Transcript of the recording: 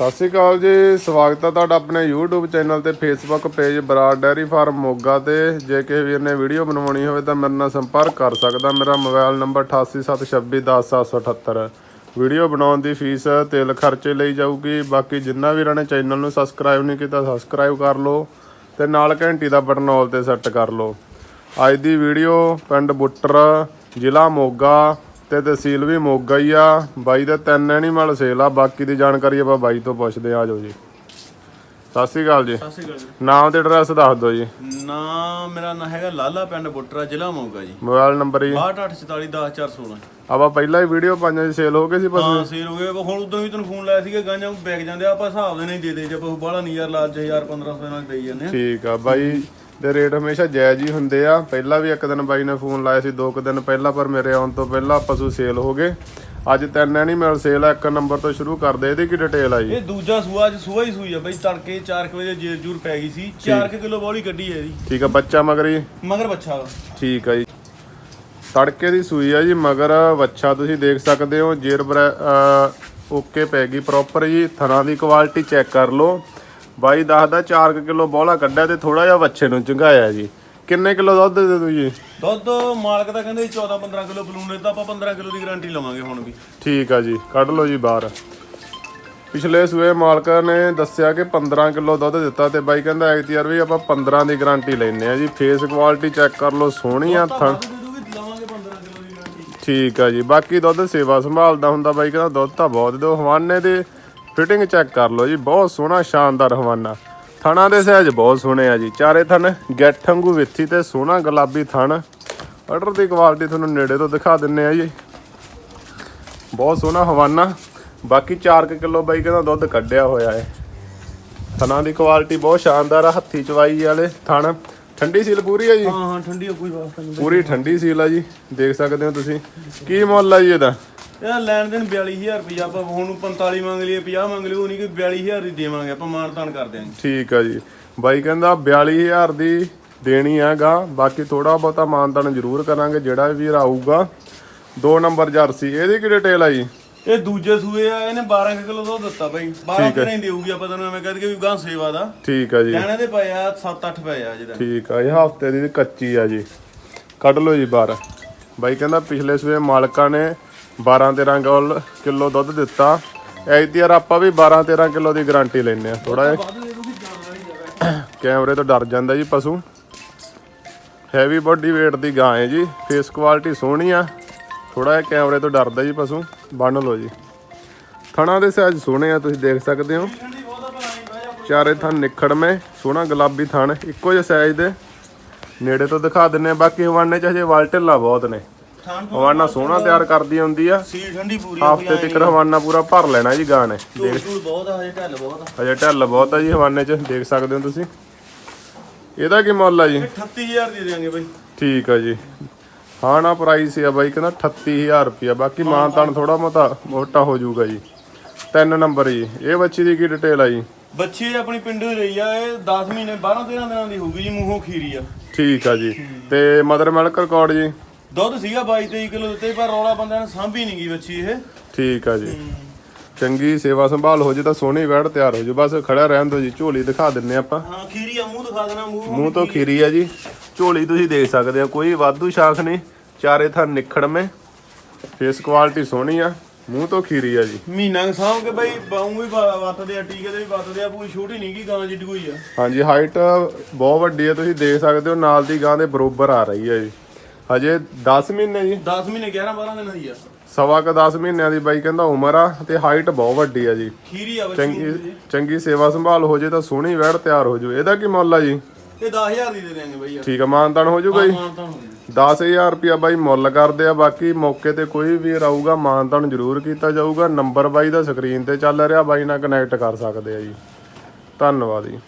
ਸਤਿ ਸ਼੍ਰੀ ਅਕਾਲ ਜੀ, ਸਵਾਗਤ ਹੈ ਤੁਹਾਡਾ ਆਪਣੇ YouTube ਚੈਨਲ ਤੇ Facebook page Brar dairy farm Moga ਤੇ। ਜੇ ਕਿਸੇ ਵੀਰ ਨੇ ਵੀਡੀਓ ਬਣਵਾਉਣੀ ਹੋਵੇ ਤਾਂ ਮੇਰੇ ਨਾਲ ਸੰਪਰਕ ਕਰ ਸਕਦਾ। ਮੇਰਾ ਮੋਬਾਈਲ ਨੰਬਰ 8876210778 ਵੀਡੀਓ ਬਣਾਉਣ ਦੀ ਫੀਸ ਤੇਲ ਖਰਚੇ ਲਈ ਜਾਊਗੀ। ਬਾਕੀ ਜਿੰਨਾ ਵੀਰਾਂ ਨੇ ਚੈਨਲ ਨੂੰ ਸਬਸਕ੍ਰਾਈਬ ਨਹੀਂ ਕੀਤਾ ਸਬਸਕ੍ਰਾਈਬ ਕਰ ਲਓ ਤੇ ਨਾਲ ਘੰਟੀ ਦਾ ਬਟਨ ਆਲ ਤੇ ਸੈੱਟ ਕਰ ਲਓ। ਅੱਜ ਦੀ ਵੀਡੀਓ ਪਿੰਡ ਬੁੱਟਰ, ਜ਼ਿਲ੍ਹਾ ਮੋਗਾ। ਤੇ ਤਹਿਸੀਲ ਵੀ ਮੋਗਾ ਹੀ ਆ। ਬਾਈ ਦਾ ਤਿੰਨ ਐਨੀਮਲ ਸੇਲ ਆ। ਬਾਕੀ ਦੀ ਜਾਣਕਾਰੀ ਆਪਾਂ ਬਾਈ ਤੋਂ ਪੁੱਛਦੇ ਆ। ਜਾਓ ਜੀ। ਸਤਿ ਸ਼੍ਰੀ ਅਕਾਲ ਜੀ। ਸਤਿ ਸ਼੍ਰੀ ਅਕਾਲ ਜੀ। ਨਾਮ ਤੇ ਐਡਰੈਸ ਦੱਸ ਦਿਓ ਜੀ। ਨਾਮ ਮੇਰਾ ਨਾਂ ਹੈਗਾ ਲਾਲਾ ਪਿੰਡ ਬੁੱਟਰਾ ਜ਼ਿਲ੍ਹਾ ਮੋਗਾ ਜੀ। ਮੋਬਾਈਲ ਨੰਬਰ ਜੀ। 6284410416 ਆਪਾਂ ਪਹਿਲਾਂ ਹੀ ਵੀਡੀਓ ਪਾਈਆਂ ਸੀ। ਸੇਲ ਹੋ ਗਈ ਸੀ ਬਸ। ਹਾਂ ਸੀਰ ਹੋ ਗਏ। ਹੁਣ ਉਦੋਂ ਵੀ ਤੈਨੂੰ ਫੋਨ ਲਾਇਆ ਸੀਗਾ ਗਾਂਜਾਂ ਬੈਗ ਜਾਂਦੇ ਆ, ਆਪਾਂ ਹਿਸਾਬ ਦੇ ਨਹੀਂ ਦੇ ਦੇ। ਜੇ ਆਪਾਂ ਬਾਹਲਾ ਨਹੀਂ ਯਾਰ ਲਾਲਚ 1000 1500 ਨਾਲ ਦੇਈ ਜਾਂਦੇ ਆ। ਠੀਕ ਆ। ਬਾਈ ਦੇ ਰੇਟ ਹਮੇਸ਼ਾ ਜਾਇਜ਼ ਹੀ ਹੁੰਦੇ ਆ। ਪਹਿਲਾਂ ਵੀ ਇੱਕ ਦਿਨ ਬਾਈ ਨੇ ਫੋਨ ਲਾਇਆ ਸੀ ਦੋ ਕੁ ਦਿਨ ਪਹਿਲਾਂ ਪਰ ਮੇਰੇ ਆਉਣ ਤੋਂ ਪਹਿਲਾਂ ਪਸ਼ੂ ਸੇਲ ਹੋ ਗਏ। ਅੱਜ ਤਿੰਨ ਐਨੀਮਲ ਸੇਲ ਆ ਇੱਕ ਨੰਬਰ ਤੋਂ ਸ਼ੁਰੂ ਕਰਦੇ ਇਹਦੀ ਕੀ ਡਿਟੇਲ ਆ ਜੀ? ਇਹ ਦੂਜਾ ਸੂਆ ਅੱਜ ਸੂਆ ਹੀ ਸੂਈ ਆ ਬਈ ਤੜਕੇ 4 ਵਜੇ ਜੇਰ ਜੂਰ ਪੈ ਗਈ ਸੀ। 4 ਕਿਲੋ ਬੋਲੀ ਕੱਢੀ ਹੈ ਇਹਦੀ। ਠੀਕ ਆ ਬੱਚਾ ਮਗਰੀ ਮਗਰ ਬੱਚਾ। ਠੀਕ ਆ ਜੀ। ਤੜਕੇ ਦੀ ਸੂਈ ਆ ਜੀ ਮਗਰ ਵੱਛਾ ਤੁਸੀਂ ਦੇਖ ਸਕਦੇ ਹੋ ਜੇਰ ਓਕੇ ਪੈ ਗਈ ਪ੍ਰੋਪਰ ਜੀ। ਥਣਾ ਦੀ ਕੁਆਲਿਟੀ ਚੈੱਕ ਕਰ ਲਓ। ਬਾਈ ਦੱਸਦਾ 4 ਕਿਲੋ ਬੋਲਾ ਕੱਢਿਆ ਤੇ ਥੋੜਾ ਜਿਹਾ ਵੱਛੇ ਨੂੰ ਚੰਗਾਇਆ ਜੀ। ਕਿੰਨੇ ਕਿਲੋ ਦੁੱਧ ਦੇ ਦੋ ਜੀ ਦੁੱਧ ਮਾਲਕ ਦਾ ਕਹਿੰਦੇ 14 15 ਕਿਲੋ ਬਲੂਨ ਤਾਂ ਆਪਾਂ 15 ਕਿਲੋ ਦੀ ਗਾਰੰਟੀ ਲਵਾਂਗੇ ਹੁਣ ਵੀ। ਠੀਕ ਆ ਜੀ ਕੱਢ ਲਓ ਜੀ ਬਾਹਰ। ਪਿਛਲੇ ਸੂਏ ਮਾਲਕ ਨੇ ਦੱਸਿਆ ਕਿ 15 ਕਿਲੋ ਦੁੱਧ ਦਿੱਤਾ ਤੇ ਬਾਈ ਕਹਿੰਦਾ ਐਕਟੀਆਰ ਵੀ ਆਪਾਂ 15 ਦੀ ਗਾਰੰਟੀ ਲੈਨੇ ਆ ਜੀ। ਫੇਸ ਕੁਆਲਿਟੀ ਚੈੱਕ ਕਰ ਲਓ ਸੋਹਣੀ ਆ ਥਣ ਦੁੱਧ ਦੇ ਦੂਗੀ ਲਵਾਂਗੇ 15 ਕਿਲੋ ਦੀ ਗਾਰੰਟੀ ਠੀਕ ਆ ਜੀ ਬਾਕੀ ਦੁੱਧ ਸੇਵਾ ਸੰਭਾਲਦਾ ਹੁੰਦਾ ਬਾਈ ਕਹਿੰਦਾ ਦੁੱਧ ਤਾਂ ਬਹੁਤ ਦਿਓ ਹਵਾਨੇ ਦੇ ਫਿਟਿੰਗ ਚੈੱਕ ਕਰ ਲਓ ਜੀ ਬਹੁਤ ਸੋਹਣਾ ਸ਼ਾਨਦਾਰ ਹਵਾਨਾ। ਥਣਾ ਦੇ ਸਾਈਜ਼ ਬਹੁਤ ਸੋਹਣੇ ਆ ਜੀ। ਚਾਰੇ ਥਣ ਗੱਠ ਵਾਂਗੂ ਵਿੱਥੀ ਤੇ ਸੋਹਣਾ ਗੁਲਾਬੀ ਥਣ। ਆਰਡਰ ਦੀ ਕੁਆਲਿਟੀ ਤੁਹਾਨੂੰ ਨੇੜੇ ਤੋਂ ਦਿਖਾ ਦਿੰਨੇ ਆ ਜੀ। ਬਹੁਤ ਸੋਹਣਾ ਹਵਾਨਾ। ਬਾਕੀ 4 ਕਿਲੋ ਬਾਈ ਕਹਿੰਦਾ ਦੁੱਧ ਕੱਢਿਆ ਹੋਇਆ ਹੈ ਥਣਾ ਦੀ ਕੁਆਲਿਟੀ ਬਹੁਤ ਸ਼ਾਨਦਾਰ ਆ ਹੱਥੀ ਚਵਾਈ ਵਾਲੇ ਥਣ। ਠੰਡੀ ਸੀਲ ਪੂਰੀ ਆ ਜੀ? ਹਾਂ ਹਾਂ ਠੰਡੀ ਆ, ਕੋਈ ਵਾਸਤਾ ਨਹੀਂ। ਪੂਰੀ ਠੰਡੀ ਸੀਲ ਆ ਜੀ। ਦੇਖ ਸਕਦੇ ਹੋ ਤੁਸੀਂ। ਕੀ ਮੁੱਲ ਆ ਜੀ ਇਹਦਾ? ਇਹ ਲੈਣ ਦੇਣ 42000 ਰੁਪਇਆ ਆਪਾਂ ਹੁਣ ਨੂੰ 45 ਮੰਗ ਲਈਏ 50 ਮੰਗ ਲਈਏ ਉਹ ਨਹੀਂ ਕਿ 42000 ਦੀ ਦੇਵਾਂਗੇ ਆਪਾਂ ਮਾਨਤਾਨ ਕਰ ਦਿਆਂਗੇ। ਠੀਕ ਆ ਜੀ। ਬਾਈ ਕਹਿੰਦਾ 42000 ਦੀ ਦੇਣੀ ਹੈਗਾ ਬਾਕੀ ਥੋੜਾ ਬਹੁਤਾ ਮਾਨਤਾਨ ਜ਼ਰੂਰ ਕਰਾਂਗੇ ਜਿਹੜਾ ਵੀ ਆਊਗਾ। ਦੋ ਨੰਬਰ ਜਰਸੀ ਇਹਦੀ ਕੀ ਡਿਟੇਲ ਆ ਜੀ? ਇਹ ਦੂਜੇ ਸੂਏ ਆ ਇਹਨੇ 12 ਕਿਲੋ ਦੁੱਧ ਦਿੱਤਾ ਬਾਈ। 12 ਕਿਲੋ ਹੀ ਦੇਊਗੀ ਆਪਾਂ ਤੈਨੂੰ ਐਵੇਂ ਕਹਿ ਦਈਏ ਵੀ ਗਾਂ ਸੇਵਾ ਦਾ। ਠੀਕ ਆ ਜੀ। ਕਹਿਣੇ ਦੇ ਪਏ ਆ 7-8 ਪਏ ਆ ਜਿਹਦਾ ਠੀਕ ਆ ਇਹ ਹਫ਼ਤੇ ਦੀ ਕੱਚੀ ਆ ਜੀ। ਕੱਢ ਲਓ ਜੀ ਬਾਹਰ। ਬਾਈ ਕਹਿੰਦਾ ਪਿਛਲੇ ਸਵੇ ਮਾਲਕਾਂ ਨੇ 12 13 ਗੋਲ ਕਿਲੋ ਦੁੱਧ ਦਿੱਤਾ। ਐਤੀਆਰ ਆਪਾਂ ਵੀ 12 13 ਕਿਲੋ ਦੀ ਗਾਰੰਟੀ ਲੈਨੇ ਆ ਥੋੜਾ ਜਿਹਾ ਕੈਮਰੇ ਤੋਂ ਡਰ ਜਾਂਦਾ ਜੀ ਪਸ਼ੂ। ਹੈਵੀ ਬੋਡੀ weight ਦੀ ਗਾਂ ਹੈ ਜੀ। ਫੇਸ ਕੁਆਲਿਟੀ ਸੋਹਣੀ ਆ। ਥੋੜਾ ਜਿਹਾ ਕੈਮਰੇ ਤੋਂ ਡਰਦਾ ਜੀ ਪਸ਼ੂ। ਬੰਨ ਲਓ ਜੀ। ਥਣਾ ਦੇ ਸਾਈਜ਼ ਸੋਹਣੇ ਆ, ਤੁਸੀਂ ਦੇਖ ਸਕਦੇ ਹੋ। ਠੰਡੀ ਬਹੁਤ ਆ ਭਲਾ ਚਾਰੇ ਥਣ ਨਿਖੜਵੇਂ ਸੋਹਣਾ ਗੁਲਾਬੀ ਥਣ, ਇੱਕੋ ਜਿਹੇ ਸਾਈਜ਼ ਦੇ। ਨੇੜੇ ਤੋਂ ਦਿਖਾ ਦਿੰਨੇ ਆ ਬਾਕੀ ਹਵਾਨੇ ਚ ਹਜੇ ਵਾਲਟਿਲਾ ਬਹੁਤ ਨੇ। ਹਵਾਨਾ ਸੋਹਣਾ ਤਿਆਰ ਕਰਦੀ ਹੁੰਦੀ ਆ। ਸੀ ਠੰਡੀ ਪੂਰੀ ਹਫ਼ਤੇ ਤੱਕ ਹਵਾਨਾ ਪੂਰਾ ਭਰ ਲੈਣਾ ਜੀ ਗਾਂ ਨੇ ਚੂੜ ਚੂੜ ਬਹੁਤ ਆ ਹਜੇ ਢੱਲ ਬਹੁਤ ਆ। ਹਜੇ ਢਿੱਲ ਬਹੁਤ ਆ ਜੀ ਹਵਾਨੇ ਚ ਦੇਖ ਸਕਦੇ ਹੋ ਤੁਸੀਂ। ਇਹਦਾ ਕੀ ਮੁੱਲ ਆ ਜੀ? ਇਹ 38000 ਦੀ ਦੇਵਾਂਗੇ ਬਾਈ। ਠੀਕ ਆ ਜੀ। ਹਾਂ ਨਾ ਪ੍ਰਾਈਸ ਆ ਬਾਈ ਕਹਿੰਦਾ 38000 ਰੁਪਿਆ ਬਾਕੀ ਮਾਨਤਾਨ ਥੋੜਾ ਮੋਟਾ ਮੋਟਾ ਹੋ ਜਾਊਗਾ ਜੀ। ਤਿੰਨ ਨੰਬਰ ਜੀ। ਇਹ ਬੱਚੀ ਦੀ ਕੀ ਡਿਟੇਲ ਆ ਜੀ? ਬੱਚੀ ਆਪਣੀ ਪਿੰਡੋਂ ਰਹੀ ਆ ਇਹ 10 ਮਹੀਨੇ 12 13 ਦਿਨਾਂ ਦੀ ਹੋਊਗੀ ਜੀ ਮੂੰਹੋਂ ਖੀਰੀ ਆ। ਠੀਕ ਆ ਜੀ। ਤੇ ਮਦਰ ਮਿਲਕ ਰਿਕਾਰਡ ਜੀ? ਦੁੱਧ ਸੀਗਾ 22 23 ਕਿਲੋ ਦਿੱਤੇ ਪਰ ਰੌਲਾ ਬੰਦਿਆਂ ਨੇ ਸਾਂਭੀ ਨਹੀਂ ਗਈ ਬੱਚੀ ਇਹ। ਠੀਕ ਆ ਜੀ। ਚੰਗੀ ਸੇਵਾ ਸੰਭਾਲ ਹੋ ਜੇ ਤਾਂ ਸੋਹਣੀ ਵੈੜ ਤਿਆਰ ਹੋ ਜੇ। ਬਸ ਖੜਾ ਰਹਿਣ ਦਿਓ ਜੀ ਝੋਲੀ ਦਿਖਾ ਦਿੰਨੇ ਆਪਾਂ। ਹਾਂ ਖੀਰੀ ਆ ਮੂੰਹ ਦਿਖਾ ਦੇਣਾ ਮੂੰਹ ਮੂੰਹ ਤੋਂ ਖੀਰੀ। ਆ ਜੀ। ਝੋਲੀ ਤੁਸੀਂ ਦੇਖ ਸਕਦੇ ਆ ਕੋਈ ਵਾਧੂ ਸ਼ਾਖ ਨਹੀਂ। ਚਾਰੇ ਥਾਂ ਨਿਖੜਵੇਂ ਫੇਸ ਕੁਆਲਿਟੀ ਸੋਹਣੀ ਆ ਮੂੰਹ ਤੋਂ ਖੀਰੀ ਆ ਜੀ। ਮਹੀਨਾ ਕੁ ਸਾਂਭ ਕੇ ਬਈ ਬਾਉਂ ਵੀ ਵਾ- ਵਰਤਦੇ ਆ ਟੀਕੇ ਦੇ ਵੀ ਵਰਤਦੇ ਆ ਪੂਰੀ ਛੋਟੀ ਨਹੀਂ ਕੀ ਗਾਂ ਜਿੱਡੀ ਕੋਈ ਆ। ਹਾਂਜੀ ਹਾਈਟ ਬਹੁਤ ਵੱਡੀ ਹੈ ਤੁਸੀਂ ਦੇਖ ਸਕਦੇ ਹੋ ਨਾਲ ਦੀ ਗਾਂ ਦੇ ਬਰੋਬਰ ਆ ਰਹੀ ਹੈ ਜੀ। ਹਜੇ 10 ਮਹੀਨੇ ਜੀ। 10 ਮਹੀਨੇ 11 12 ਦਿਨਾਂ ਦੀ ਆ। ਸਵਾ ਕ 10 ਮਹੀਨਿਆਂ ਦੀ ਬਾਈ ਕਹਿੰਦਾ ਉਮਰ ਆ ਤੇ ਹਾਈਟ ਬਹੁਤ ਵੱਡੀ ਆ ਜੀ। ਖੀਰੀ ਆ ਚੰਗੀ ਚੰਗੀ ਸੇਵਾ ਸੰਭਾਲ ਹੋ ਜੇ ਤਾਂ ਸੋਹਣੀ ਵੈੜ ਤਿਆਰ ਹੋ ਜੂ ਇਹਦਾ ਕੀ ਮੁੱਲ ਆ ਜੀ? ਇਹ 10000 ਦੀ ਦੇ ਦੇਾਂਗੇ ਬਈ ਠੀਕ ਆ ਮਾਨਤਾਨ ਹੋ ਜੂਗਾ ਜੀ ਮਾਨ ਤਾਂ ਹੋ ਜੂ 10000 ਰੁਪਿਆ ਬਾਈ ਮੁੱਲ ਕਰਦੇ ਆ। ਬਾਕੀ ਮੌਕੇ ਤੇ ਕੋਈ ਵੀ ਰਹੂਗਾ ਮਾਨਤਾਨ ਜ਼ਰੂਰ ਕੀਤਾ ਜਾਊਗਾ। ਨੰਬਰ ਬਾਈ ਦਾ ਸਕਰੀਨ ਤੇ ਚੱਲ ਰਿਹਾ ਬਾਈ ਨਾਲ ਕਨੈਕਟ ਕਰ ਸਕਦੇ ਆ ਜੀ। ਧੰਨਵਾਦ ਜੀ।